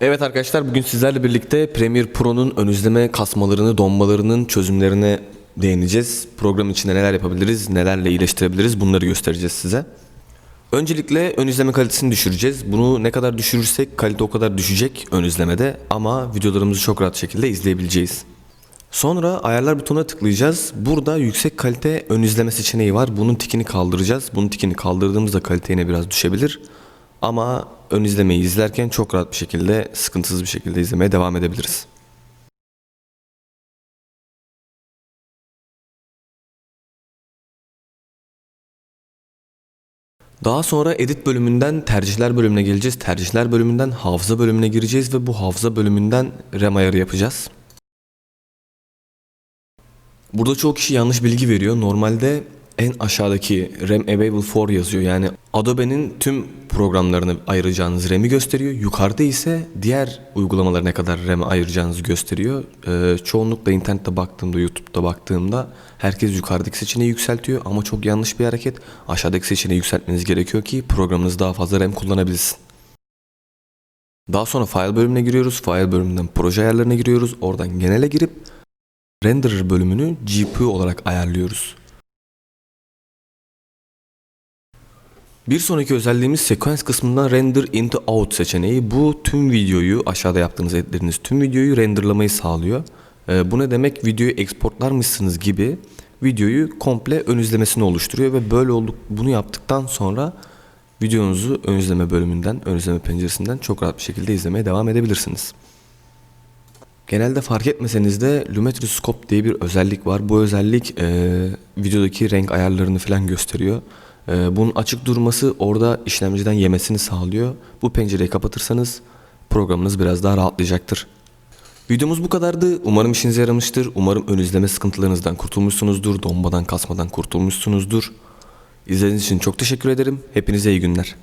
Evet arkadaşlar bugün sizlerle birlikte Premiere Pro'nun ön izleme kasmalarını, donmalarının çözümlerine değineceğiz. Program içinde neler yapabiliriz, nelerle iyileştirebiliriz bunları göstereceğiz size. Öncelikle ön izleme kalitesini düşüreceğiz. Bunu ne kadar düşürürsek kalite o kadar düşecek ön izlemede ama videolarımızı çok rahat şekilde izleyebileceğiz. Sonra ayarlar butonuna tıklayacağız. Burada yüksek kalite ön izleme seçeneği var. Bunun tikini kaldıracağız. Bunun tikini kaldırdığımızda kalite yine biraz düşebilir. Ama ön izlemeyi izlerken çok rahat bir şekilde, sıkıntısız bir şekilde izlemeye devam edebiliriz. Daha sonra edit bölümünden tercihler bölümüne geleceğiz. Tercihler bölümünden hafıza bölümüne gireceğiz ve bu hafıza bölümünden RAM ayarı yapacağız. Burada çoğu kişi yanlış bilgi veriyor. Normalde en aşağıdaki RAM Available for yazıyor. Yani Adobe'nin tüm programlarını ayıracağınız RAM'i gösteriyor. Yukarıda ise diğer uygulamalara ne kadar RAM ayıracağınızı gösteriyor. Ee, çoğunlukla internette baktığımda, YouTube'da baktığımda herkes yukarıdaki seçeneği yükseltiyor. Ama çok yanlış bir hareket. Aşağıdaki seçeneği yükseltmeniz gerekiyor ki programınız daha fazla RAM kullanabilsin. Daha sonra file bölümüne giriyoruz. File bölümünden proje ayarlarına giriyoruz. Oradan genele girip renderer bölümünü GPU olarak ayarlıyoruz. Bir sonraki özelliğimiz sekans kısmından render into out seçeneği. Bu tüm videoyu aşağıda yaptığınız editleriniz tüm videoyu renderlamayı sağlıyor. Ee, bu ne demek? Videoyu exportlarmışsınız gibi videoyu komple ön izlemesini oluşturuyor ve böyle olduk bunu yaptıktan sonra videonuzu ön izleme bölümünden, ön izleme penceresinden çok rahat bir şekilde izlemeye devam edebilirsiniz. Genelde fark etmeseniz de Lumetri Scope diye bir özellik var. Bu özellik e, videodaki renk ayarlarını falan gösteriyor. E, bunun açık durması orada işlemciden yemesini sağlıyor. Bu pencereyi kapatırsanız programınız biraz daha rahatlayacaktır. Videomuz bu kadardı. Umarım işinize yaramıştır. Umarım ön izleme sıkıntılarınızdan kurtulmuşsunuzdur. Donmadan kasmadan kurtulmuşsunuzdur. İzlediğiniz için çok teşekkür ederim. Hepinize iyi günler.